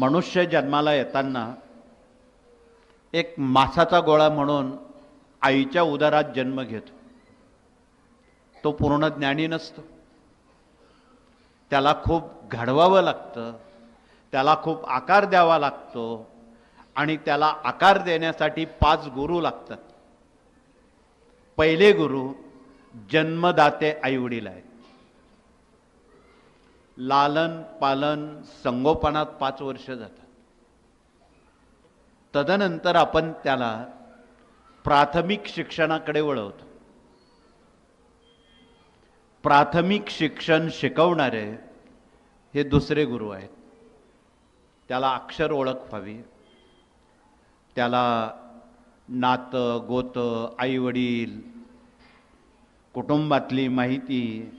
मनुष्य जन्माला येताना एक मासाचा गोळा म्हणून आईच्या उदरात जन्म घेतो. तो पूर्ण ज्ञानी नसतो. त्याला खूप घडवावं लागतं त्याला खूप आकार द्यावा लागतो आणि त्याला आकार देण्यासाठी पाच गुरु लागतात. पहिले गुरु जन्मदाते आईवडील आहेत. लालन पालन संगोपनात पाच वर्ष जातात. तदनंतर आपण त्याला प्राथमिक शिक्षणाकडे वळवतो. प्राथमिक शिक्षण शिकवणारे हे दुसरे गुरु आहेत. त्याला अक्षर ओळख व्हावी. त्याला नातं गोतं आईवडील कुटुंबातली माहिती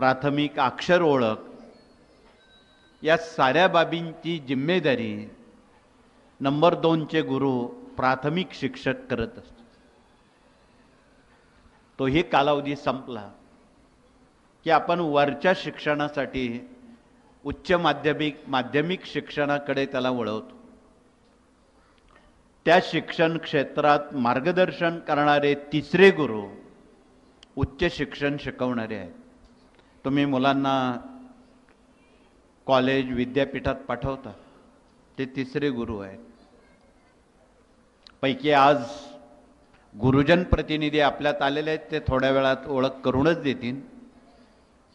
प्राथमिक अक्षर ओळख या साऱ्या बाबींची जिम्मेदारी नंबर दोनचे गुरु प्राथमिक शिक्षक करत असतो. तोही कालावधी संपला की आपण वरच्या शिक्षणासाठी उच्च माध्यमिक माध्यमिक शिक्षणाकडे त्याला वळवतो. त्या शिक्षण क्षेत्रात मार्गदर्शन करणारे तिसरे गुरु उच्च शिक्षण शिकवणारे आहेत. तुम्ही मुलांना कॉलेज विद्यापीठात पाठवता. ते तिसरे गुरु आहेत. पैकी आज गुरुजन प्रतिनिधी आपल्यात आलेले आहेत. ते थोड्या वेळात ओळख करूनच देतील.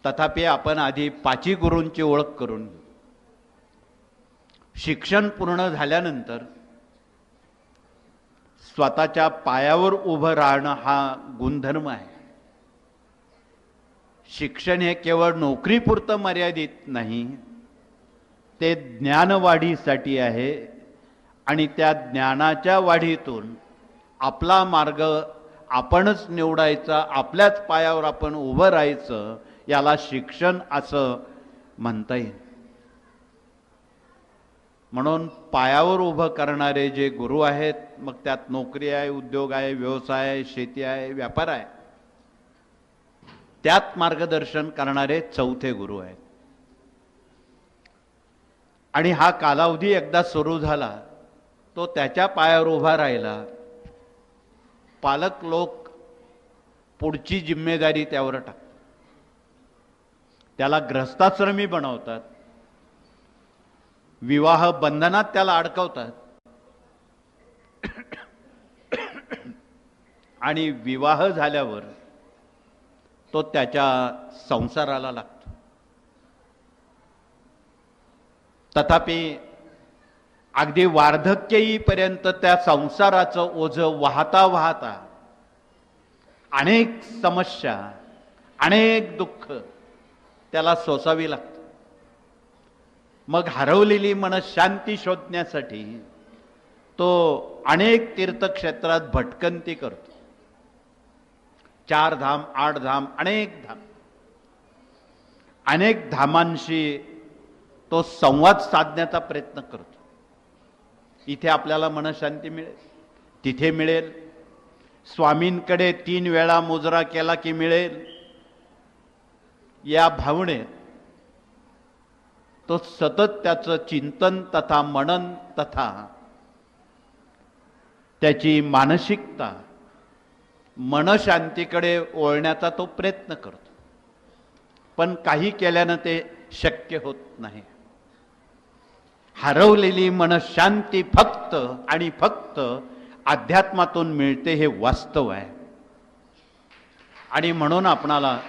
तथापि आपण आधी पाची गुरूंची ओळख करून घेऊ. शिक्षण पूर्ण झाल्यानंतर स्वतःच्या पायावर उभं राहणं हा गुणधर्म आहे. शिक्षण हे केवळ नोकरीपुरतं मर्यादित नाही ते ज्ञानवाढीसाठी आहे आणि त्या ज्ञानाच्या वाढीतून आपला मार्ग आपणच निवडायचा आपल्याच पायावर आपण उभं राहायचं याला शिक्षण असं म्हणता येईल. म्हणून पायावर उभं करणारे जे गुरु आहेत मग त्यात नोकरी आहे उद्योग आहे व्यवसाय आहे शेती आहे व्यापार आहे त्यात मार्गदर्शन करणारे चौथे गुरु आहेत. आणि हा कालावधी एकदा सुरू झाला तो त्याच्या पायावर उभा राहिला. पालक लोक पुढची जिम्मेदारी त्यावर टाकतात त्याला ग्रस्ताश्रमी बनवतात. विवाह बंधनात त्याला अडकवतात. आणि विवाह झाल्यावर तो त्याच्या संसाराला लागतो. तथापि अगदी वार्धक्य येईपर्यंत त्या संसाराचं ओझं वाहता वाहता अनेक समस्या अनेक दुःख त्याला सोसावी लागतात मग हरवलेली मन शांती शोधण्यासाठी तो अनेक तीर्थक्षेत्रात भटकंती करतो. चार धाम आठ धाम अनेक धाम. अनेक धामांशी तो संवाद साधण्याचा प्रयत्न करतो. इथे आपल्याला मनशांती मिळेल तिथे मिळेल. स्वामींकडे तीन वेळा मुजरा केला की मिळेल. या भावनेत तो सतत त्याचं चिंतन तथा मनन तथा त्याची मानसिकता मनशांतीकडे ओळण्याचा तो प्रयत्न करतो. पण काही केल्यानं ते शक्य होत नाही. हरवलेली मनशांती फक्त आणि फक्त अध्यात्मातून मिळते हे वास्तव आहे. आणि म्हणून आपणाला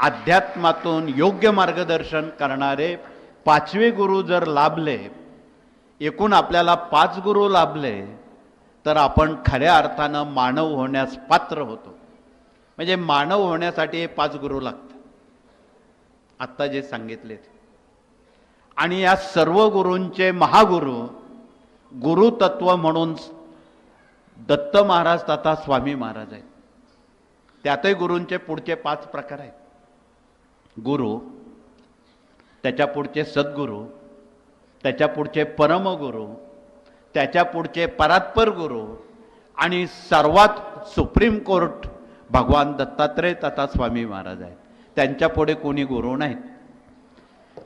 अध्यात्मातून योग्य मार्गदर्शन करणारे पाचवे गुरु जर लाभले एकूण आपल्याला पाच गुरु लाभले तर आपण खऱ्या अर्थानं मानव होण्यास पात्र होतो. म्हणजे मानव होण्यासाठी हे पाच गुरु लागतात. आत्ता जे सांगितले ते आणि या सर्व गुरूंचे महागुरु गुरुतत्व म्हणून दत्त महाराज तथा स्वामी महाराज आहेत. त्यातही गुरूंचे पुढचे पाच प्रकार आहेत. गुरु त्याच्या पुढचे सद्गुरू त्याच्या पुढचे परमगुरू त्याच्या पुढचे परात्पर गुरु आणि सर्वात सुप्रीम कोर्ट भगवान दत्तात्रय तथा स्वामी महाराज आहेत. त्यांच्या पुढे कोणी गुरु नाहीत.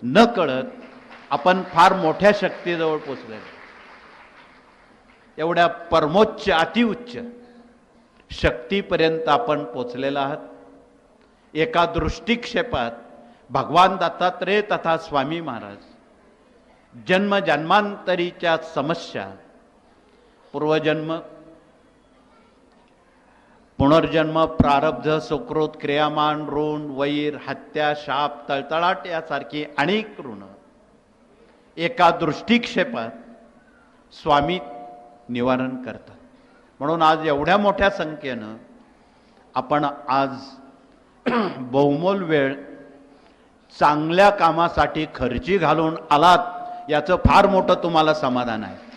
न कळत आपण फार मोठ्या शक्तीजवळ पोचलेलो. एवढ्या परमोच्च अतिउच्च शक्तीपर्यंत आपण पोचलेला आहात. एका दृष्टिक्षेपात भगवान दत्तात्रेय तथा स्वामी महाराज जन्म जन्मांतरीच्या समस्या पूर्वजन्म पुनर्जन्म प्रारब्ध सुकृत क्रियामान ऋण वैर हत्या शाप तळतळाट यासारखी अनेक ऋण. एका दृष्टिक्षेपात स्वामी निवारण करतात. म्हणून आज एवढ्या मोठ्या संख्येनं आपण आज बहुमोल वेळ चांगल्या कामासाठी खर्ची घालून आलात. याचं फार मोठं तुम्हाला समाधान आहे.